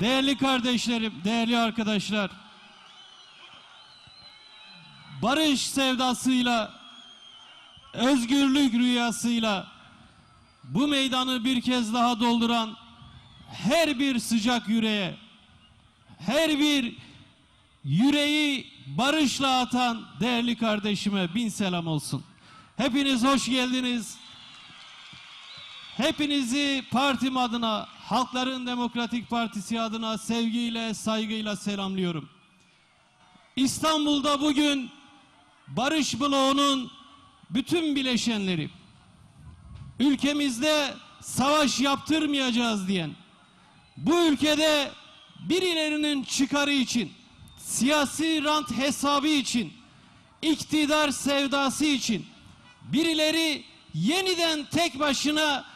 Değerli kardeşlerim, değerli arkadaşlar. Barış sevdasıyla, özgürlük rüyasıyla bu meydanı bir kez daha dolduran her bir sıcak yüreğe, her bir yüreği barışla atan değerli kardeşime bin selam olsun. Hepiniz hoş geldiniz. Hepinizi partim adına, Halkların Demokratik Partisi adına sevgiyle, saygıyla selamlıyorum. İstanbul'da bugün Barış Bloğu'nun bütün bileşenleri, ülkemizde savaş yaptırmayacağız diyen, bu ülkede birilerinin çıkarı için, siyasi rant hesabı için, iktidar sevdası için, birileri yeniden tek başına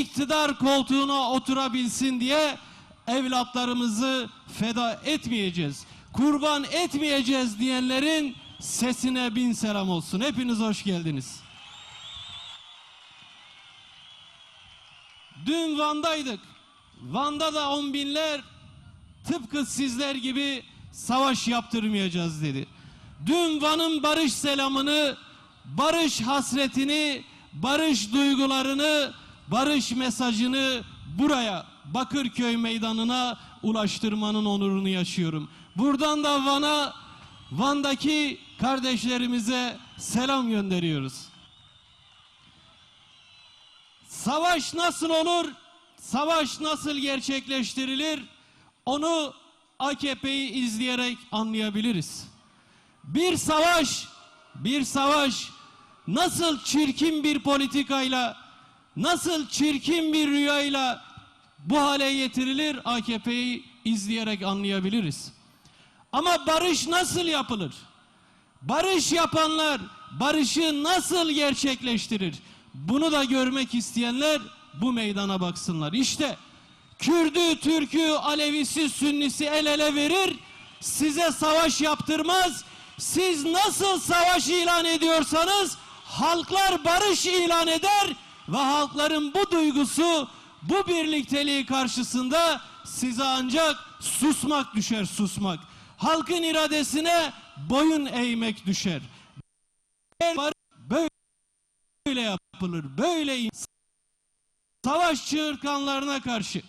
iktidar koltuğuna oturabilsin diye evlatlarımızı feda etmeyeceğiz. Kurban etmeyeceğiz diyenlerin sesine bin selam olsun. Hepiniz hoş geldiniz. Dün Van'daydık. Van'da da on binler tıpkı sizler gibi savaş yaptırmayacağız dedi. Dün Van'ın barış selamını, barış hasretini, barış duygularını, barış mesajını buraya Bakırköy meydanına ulaştırmanın onurunu yaşıyorum. Buradan da Van'a, Van'daki kardeşlerimize selam gönderiyoruz. Savaş nasıl olur? Savaş nasıl gerçekleştirilir? Onu AKP'yi izleyerek anlayabiliriz. Bir savaş, bir savaş nasıl çirkin bir politikayla, nasıl çirkin bir rüyayla bu hale getirilir AKP'yi izleyerek anlayabiliriz. Ama barış nasıl yapılır? Barış yapanlar barışı nasıl gerçekleştirir? Bunu da görmek isteyenler bu meydana baksınlar. İşte Kürdü, Türkü, Alevisi, Sünnisi el ele verir. Size savaş yaptırmaz. Siz nasıl savaş ilan ediyorsanız halklar barış ilan eder ve halkların bu duygusu, bu birlikteliği karşısında size ancak susmak düşer susmak. Halkın iradesine boyun eğmek düşer. Böyle yapılır, böyle insan savaş çığırtkanlarına karşı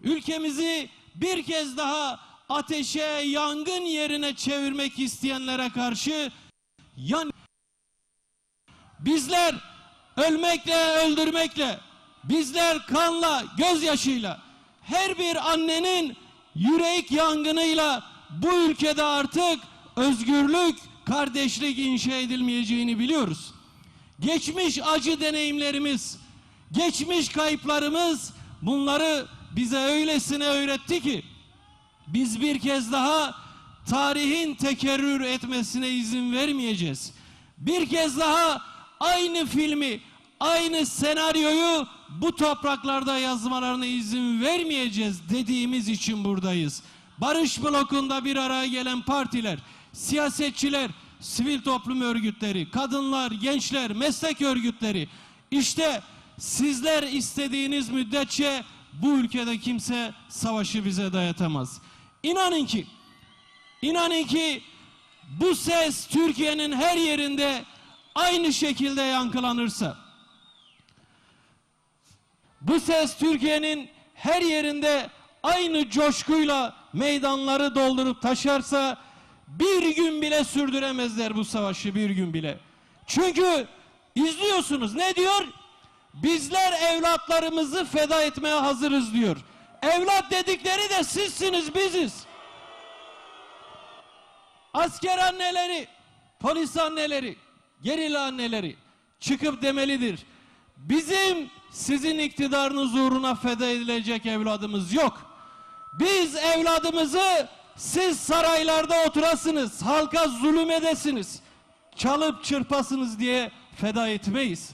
ülkemizi bir kez daha ateşe, yangın yerine çevirmek isteyenlere karşı yan bizler ölmekle, öldürmekle, bizler kanla, gözyaşıyla, her bir annenin yürek yangınıyla bu ülkede artık özgürlük, kardeşlik inşa edilmeyeceğini biliyoruz. Geçmiş acı deneyimlerimiz, geçmiş kayıplarımız bunları bize öylesine öğretti ki biz bir kez daha tarihin tekerrür etmesine izin vermeyeceğiz. Bir kez daha aynı filmi, aynı senaryoyu bu topraklarda yazmalarına izin vermeyeceğiz dediğimiz için buradayız. Barış blokunda bir araya gelen partiler, siyasetçiler, sivil toplum örgütleri, kadınlar, gençler, meslek örgütleri işte sizler istediğiniz müddetçe bu ülkede kimse savaşı bize dayatamaz. İnanın ki inanın ki bu ses Türkiye'nin her yerinde aynı şekilde yankılanırsa bu ses Türkiye'nin her yerinde aynı coşkuyla meydanları doldurup taşarsa bir gün bile sürdüremezler bu savaşı bir gün bile. Çünkü izliyorsunuz ne diyor? Bizler evlatlarımızı feda etmeye hazırız diyor. Evlat dedikleri de sizsiniz biziz. Asker anneleri, polis anneleri, gerilla anneleri çıkıp demelidir. Bizim sizin iktidarınız uğruna feda edilecek evladımız yok. Biz evladımızı siz saraylarda oturasınız, halka zulüm edesiniz, çalıp çırpasınız diye feda etmeyiz.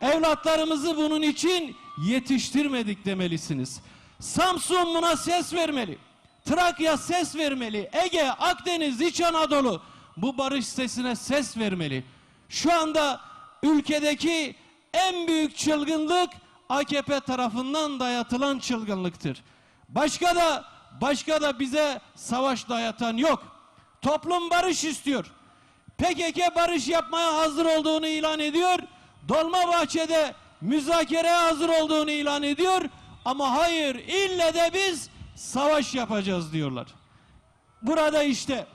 Evlatlarımızı bunun için yetiştirmedik demelisiniz. Samsun buna ses vermeli. Trakya ses vermeli. Ege, Akdeniz, İç Anadolu bu barış sesine ses vermeli. Şu anda ülkedeki en büyük çılgınlık AKP tarafından dayatılan çılgınlıktır. Başka da başka da bize savaş dayatan yok. Toplum barış istiyor. PKK barış yapmaya hazır olduğunu ilan ediyor. Dolmabahçe'de müzakereye hazır olduğunu ilan ediyor. Ama hayır ille de biz savaş yapacağız diyorlar. Burada işte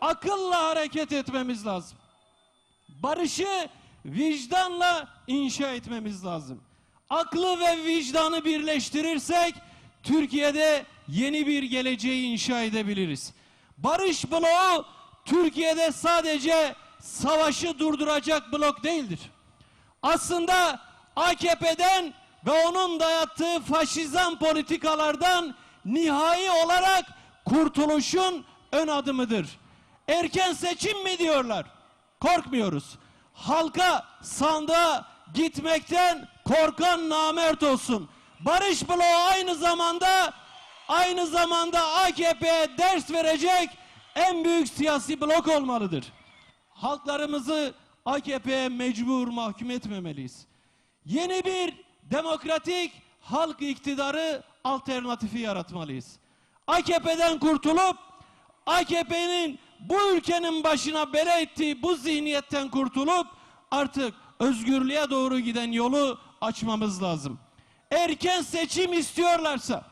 akılla hareket etmemiz lazım. Barışı vicdanla inşa etmemiz lazım. Aklı ve vicdanı birleştirirsek Türkiye'de yeni bir geleceği inşa edebiliriz. Barış bloğu Türkiye'de sadece savaşı durduracak blok değildir. Aslında AKP'den ve onun dayattığı faşizan politikalardan nihai olarak kurtuluşun ön adımıdır. Erken seçim mi diyorlar? Korkmuyoruz. Halka sandığa gitmekten korkan namert olsun. Barış bloğu aynı zamanda aynı zamanda AKP'ye ders verecek en büyük siyasi blok olmalıdır. Halklarımızı AKP'ye mecbur mahkum etmemeliyiz. Yeni bir demokratik halk iktidarı alternatifi yaratmalıyız. AKP'den kurtulup AKP'nin bu ülkenin başına bela ettiği bu zihniyetten kurtulup artık özgürlüğe doğru giden yolu açmamız lazım. Erken seçim istiyorlarsa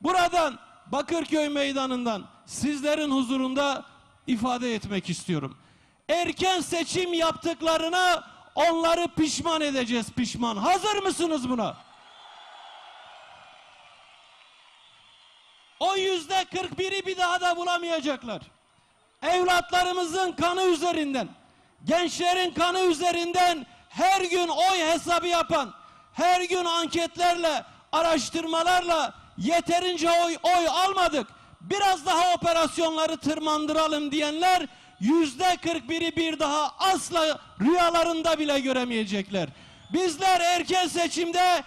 buradan Bakırköy meydanından sizlerin huzurunda ifade etmek istiyorum. Erken seçim yaptıklarına onları pişman edeceğiz pişman. Hazır mısınız buna? O yüzde 41'i bir daha da bulamayacaklar. Evlatlarımızın kanı üzerinden, gençlerin kanı üzerinden her gün oy hesabı yapan, her gün anketlerle, araştırmalarla yeterince oy, oy almadık. Biraz daha operasyonları tırmandıralım diyenler yüzde 41'i bir daha asla rüyalarında bile göremeyecekler. Bizler erken seçimde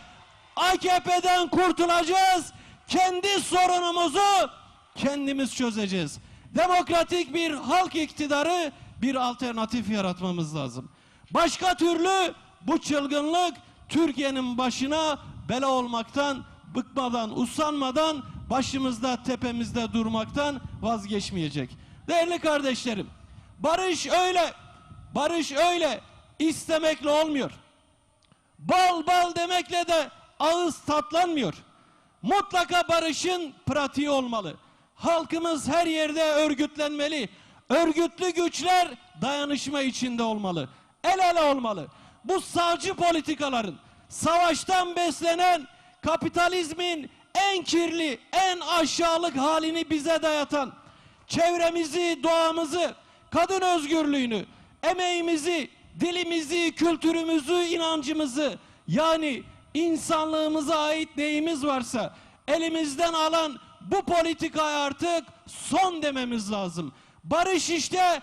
AKP'den kurtulacağız. Kendi sorunumuzu kendimiz çözeceğiz. Demokratik bir halk iktidarı bir alternatif yaratmamız lazım. Başka türlü bu çılgınlık Türkiye'nin başına bela olmaktan, bıkmadan, usanmadan, başımızda tepemizde durmaktan vazgeçmeyecek. Değerli kardeşlerim, barış öyle, barış öyle istemekle olmuyor. Bal bal demekle de ağız tatlanmıyor. Mutlaka barışın pratiği olmalı. Halkımız her yerde örgütlenmeli. Örgütlü güçler dayanışma içinde olmalı. El ele olmalı. Bu sağcı politikaların savaştan beslenen kapitalizmin en kirli, en aşağılık halini bize dayatan çevremizi, doğamızı, kadın özgürlüğünü, emeğimizi, dilimizi, kültürümüzü, inancımızı yani insanlığımıza ait neyimiz varsa elimizden alan bu politikaya artık son dememiz lazım. Barış işte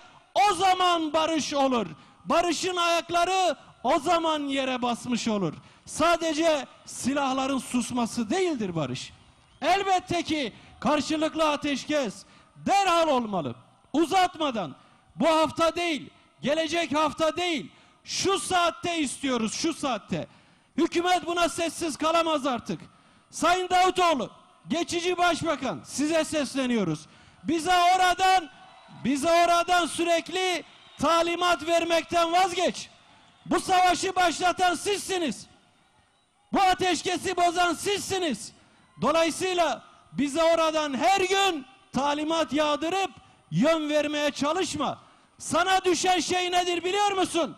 o zaman barış olur. Barışın ayakları o zaman yere basmış olur. Sadece silahların susması değildir barış. Elbette ki karşılıklı ateşkes derhal olmalı. Uzatmadan bu hafta değil, gelecek hafta değil, şu saatte istiyoruz, şu saatte. Hükümet buna sessiz kalamaz artık. Sayın Davutoğlu, geçici başbakan size sesleniyoruz. Bize oradan bize oradan sürekli talimat vermekten vazgeç. Bu savaşı başlatan sizsiniz. Bu ateşkesi bozan sizsiniz. Dolayısıyla bize oradan her gün talimat yağdırıp yön vermeye çalışma. Sana düşen şey nedir biliyor musun?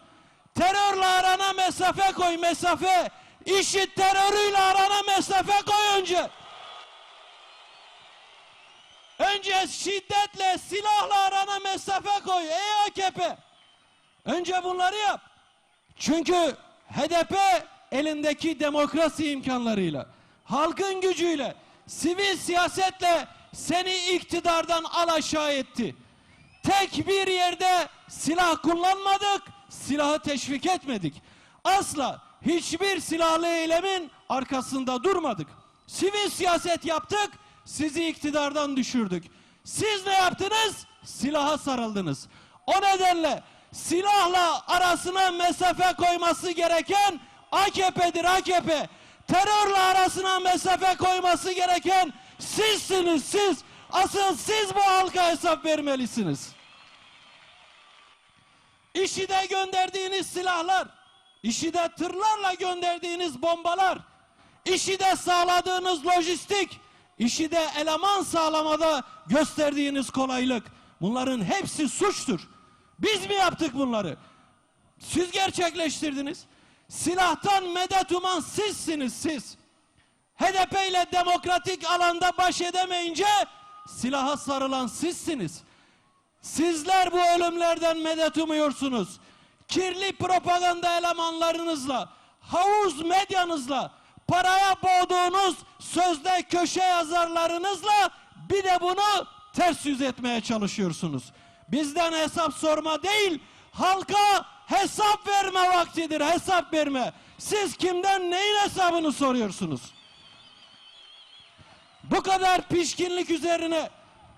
Terörle arana mesafe koy mesafe. İşit terörüyle arana mesafe koy önce. Önce şiddetle, silahla arana mesafe koy ey AKP. Önce bunları yap. Çünkü HDP elindeki demokrasi imkanlarıyla, halkın gücüyle, sivil siyasetle seni iktidardan alaşağı etti. Tek bir yerde silah kullanmadık, silahı teşvik etmedik. Asla hiçbir silahlı eylemin arkasında durmadık. Sivil siyaset yaptık, sizi iktidardan düşürdük. Siz ne yaptınız? Silaha sarıldınız. O nedenle silahla arasına mesafe koyması gereken AKP'dir AKP. Terörle arasına mesafe koyması gereken sizsiniz siz. Asıl siz bu halka hesap vermelisiniz. İşide gönderdiğiniz silahlar, işide tırlarla gönderdiğiniz bombalar, işide sağladığınız lojistik, işide eleman sağlamada gösterdiğiniz kolaylık. Bunların hepsi suçtur. Biz mi yaptık bunları? Siz gerçekleştirdiniz. Silahtan medet uman sizsiniz siz. HDP ile demokratik alanda baş edemeyince silaha sarılan sizsiniz. Sizler bu ölümlerden medet umuyorsunuz. Kirli propaganda elemanlarınızla, havuz medyanızla, paraya boğduğunuz sözde köşe yazarlarınızla bir de bunu ters yüz etmeye çalışıyorsunuz. Bizden hesap sorma değil, halka hesap verme vaktidir, hesap verme. Siz kimden neyin hesabını soruyorsunuz? Bu kadar pişkinlik üzerine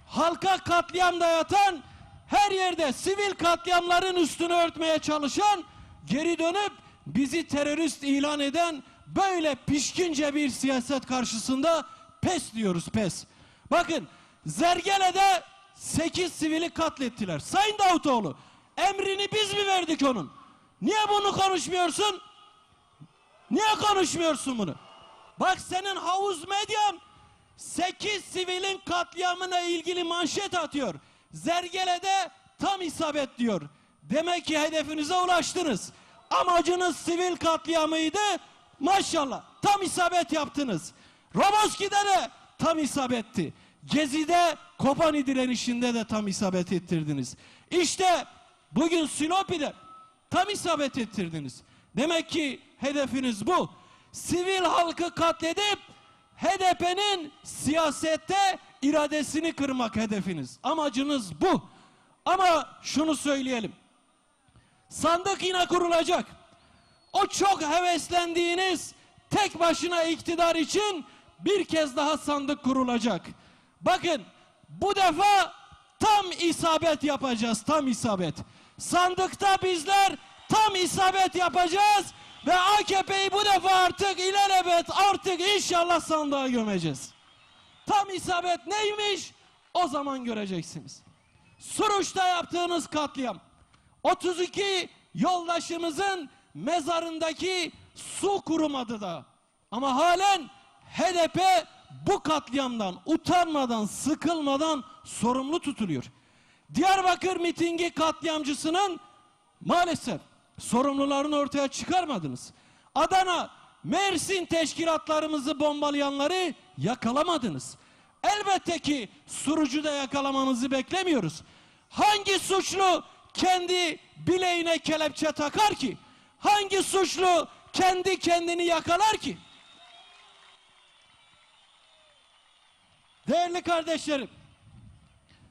halka katliam dayatan, her yerde sivil katliamların üstünü örtmeye çalışan, geri dönüp bizi terörist ilan eden böyle pişkince bir siyaset karşısında pes diyoruz pes. Bakın Zergele'de 8 sivili katlettiler. Sayın Davutoğlu emrini biz mi verdik onun? Niye bunu konuşmuyorsun? Niye konuşmuyorsun bunu? Bak senin havuz medyan 8 sivilin katliamına ilgili manşet atıyor. Zergele'de tam isabet diyor. Demek ki hedefinize ulaştınız. Amacınız sivil katliamıydı. Maşallah tam isabet yaptınız. Roboski'de de tam isabetti. Gezi'de Kobani direnişinde de tam isabet ettirdiniz. İşte bugün Silopi'de tam isabet ettirdiniz. Demek ki hedefiniz bu. Sivil halkı katledip HDP'nin siyasette iradesini kırmak hedefiniz. Amacınız bu. Ama şunu söyleyelim. Sandık yine kurulacak. O çok heveslendiğiniz tek başına iktidar için bir kez daha sandık kurulacak. Bakın bu defa tam isabet yapacağız. Tam isabet. Sandıkta bizler tam isabet yapacağız ve AKP'yi bu defa artık ilelebet artık inşallah sandığa gömeceğiz. Tam isabet neymiş? O zaman göreceksiniz. Suruç'ta yaptığınız katliam. 32 yoldaşımızın mezarındaki su kurumadı da. Ama halen HDP bu katliamdan utanmadan, sıkılmadan sorumlu tutuluyor. Diyarbakır mitingi katliamcısının maalesef sorumlularını ortaya çıkarmadınız. Adana, Mersin teşkilatlarımızı bombalayanları yakalamadınız. Elbette ki Surucu'da yakalamanızı beklemiyoruz. Hangi suçlu kendi bileğine kelepçe takar ki? Hangi suçlu kendi kendini yakalar ki? Değerli kardeşlerim,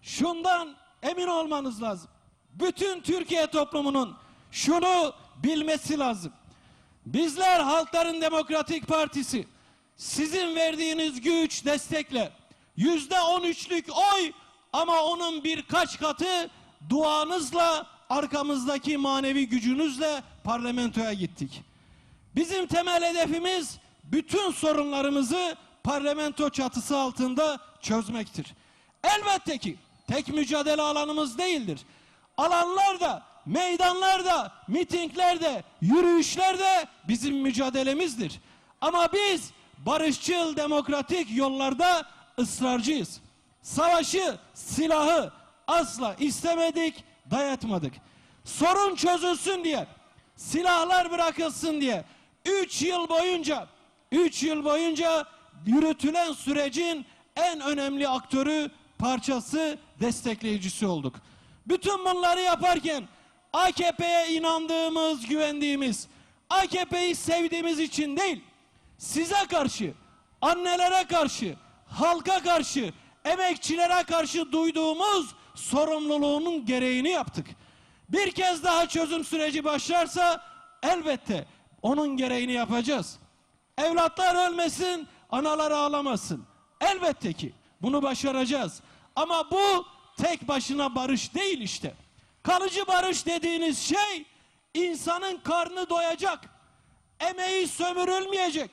şundan emin olmanız lazım. Bütün Türkiye toplumunun şunu bilmesi lazım. Bizler Halkların Demokratik Partisi sizin verdiğiniz güç, destekle yüzde on üçlük oy ama onun birkaç katı duanızla arkamızdaki manevi gücünüzle parlamentoya gittik. Bizim temel hedefimiz bütün sorunlarımızı parlamento çatısı altında çözmektir. Elbette ki tek mücadele alanımız değildir. Alanlarda, meydanlarda, mitinglerde, yürüyüşlerde bizim mücadelemizdir. Ama biz barışçıl demokratik yollarda ısrarcıyız. Savaşı, silahı asla istemedik, dayatmadık. Sorun çözülsün diye, silahlar bırakılsın diye 3 yıl boyunca 3 yıl boyunca yürütülen sürecin en önemli aktörü, parçası, destekleyicisi olduk. Bütün bunları yaparken AKP'ye inandığımız, güvendiğimiz, AKP'yi sevdiğimiz için değil, size karşı, annelere karşı, halka karşı, emekçilere karşı duyduğumuz sorumluluğunun gereğini yaptık. Bir kez daha çözüm süreci başlarsa elbette onun gereğini yapacağız. Evlatlar ölmesin, analar ağlamasın. Elbette ki bunu başaracağız. Ama bu tek başına barış değil işte. Kalıcı barış dediğiniz şey insanın karnı doyacak. Emeği sömürülmeyecek.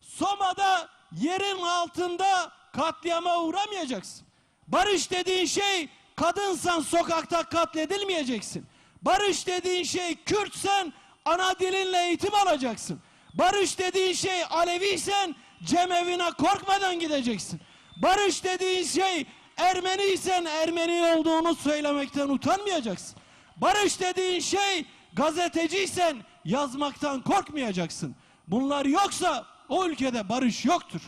Soma'da yerin altında katliama uğramayacaksın. Barış dediğin şey kadınsan sokakta katledilmeyeceksin. Barış dediğin şey Kürtsen ana dilinle eğitim alacaksın. Barış dediğin şey Aleviysen cemevine korkmadan gideceksin. Barış dediğin şey Ermeniysen Ermeni olduğunu söylemekten utanmayacaksın. Barış dediğin şey gazeteciysen yazmaktan korkmayacaksın. Bunlar yoksa o ülkede barış yoktur.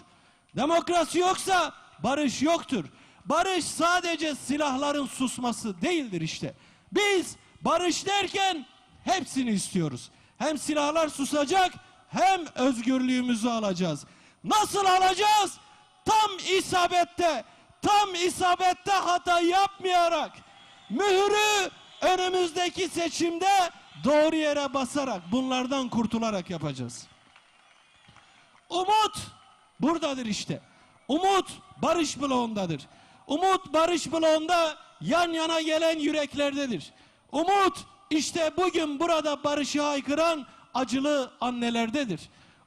Demokrasi yoksa barış yoktur. Barış sadece silahların susması değildir işte. Biz barış derken hepsini istiyoruz. Hem silahlar susacak hem özgürlüğümüzü alacağız. Nasıl alacağız? Tam isabette, tam isabette hata yapmayarak mührü önümüzdeki seçimde doğru yere basarak bunlardan kurtularak yapacağız. Umut buradadır işte. Umut barış bloğundadır. Umut barış bloğunda yan yana gelen yüreklerdedir. Umut işte bugün burada barışı haykıran acılı annelerdedir.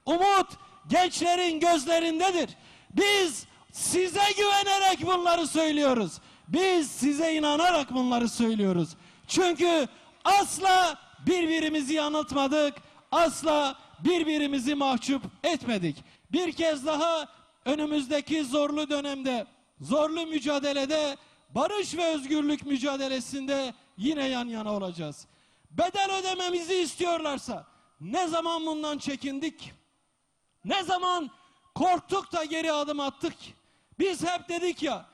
Umut gençlerin gözlerindedir. Biz size güvenerek bunları söylüyoruz. Biz size inanarak bunları söylüyoruz. Çünkü asla birbirimizi yanıltmadık. Asla birbirimizi mahcup etmedik. Bir kez daha önümüzdeki zorlu dönemde, zorlu mücadelede, barış ve özgürlük mücadelesinde yine yan yana olacağız. Bedel ödememizi istiyorlarsa ne zaman bundan çekindik? Ne zaman korktuk da geri adım attık? Biz hep dedik ya,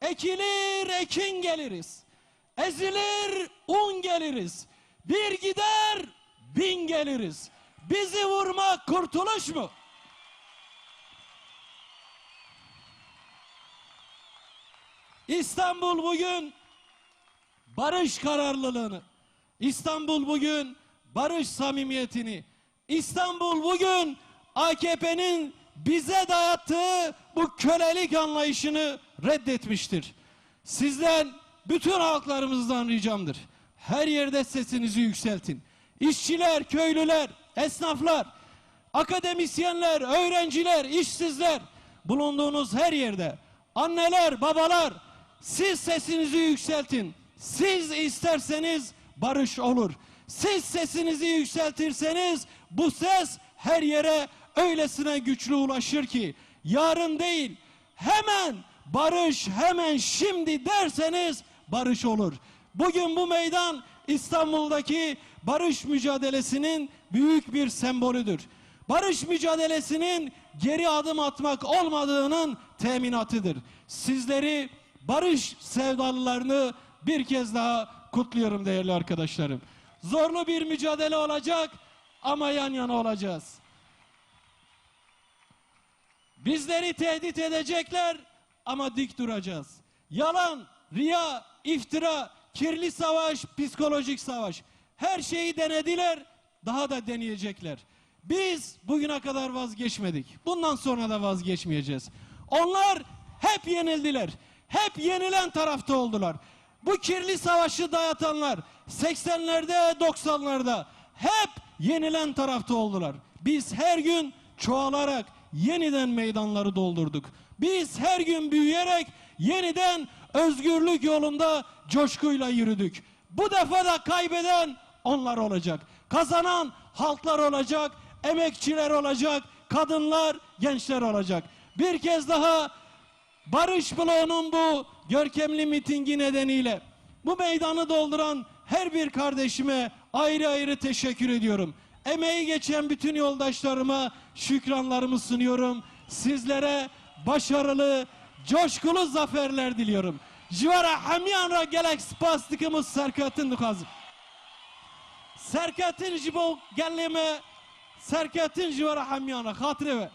ekilir ekin geliriz, ezilir un geliriz, bir gider bin geliriz. Bizi vurmak kurtuluş mu? İstanbul bugün barış kararlılığını, İstanbul bugün barış samimiyetini, İstanbul bugün AKP'nin bize dayattığı bu kölelik anlayışını reddetmiştir. Sizden bütün halklarımızdan ricamdır. Her yerde sesinizi yükseltin. İşçiler, köylüler, esnaflar, akademisyenler, öğrenciler, işsizler bulunduğunuz her yerde anneler, babalar siz sesinizi yükseltin. Siz isterseniz barış olur. Siz sesinizi yükseltirseniz bu ses her yere öylesine güçlü ulaşır ki yarın değil hemen barış hemen şimdi derseniz barış olur. Bugün bu meydan İstanbul'daki barış mücadelesinin büyük bir sembolüdür. Barış mücadelesinin geri adım atmak olmadığının teminatıdır. Sizleri barış sevdalılarını bir kez daha kutluyorum değerli arkadaşlarım. Zorlu bir mücadele olacak ama yan yana olacağız. Bizleri tehdit edecekler ama dik duracağız. Yalan, riya, iftira, kirli savaş, psikolojik savaş. Her şeyi denediler, daha da deneyecekler. Biz bugüne kadar vazgeçmedik. Bundan sonra da vazgeçmeyeceğiz. Onlar hep yenildiler. Hep yenilen tarafta oldular. Bu kirli savaşı dayatanlar 80'lerde 90'larda hep yenilen tarafta oldular. Biz her gün çoğalarak yeniden meydanları doldurduk. Biz her gün büyüyerek yeniden özgürlük yolunda coşkuyla yürüdük. Bu defa da kaybeden onlar olacak. Kazanan halklar olacak, emekçiler olacak, kadınlar, gençler olacak. Bir kez daha Barış Bloğu'nun bu görkemli mitingi nedeniyle bu meydanı dolduran her bir kardeşime ayrı ayrı teşekkür ediyorum. Emeği geçen bütün yoldaşlarıma şükranlarımı sunuyorum. Sizlere başarılı, coşkulu zaferler diliyorum. Jivara hamyanra gelek spastikimiz serkatin dukazım. Serkatin jibo gelleme serkatin jivara hamyanra hatırı ve.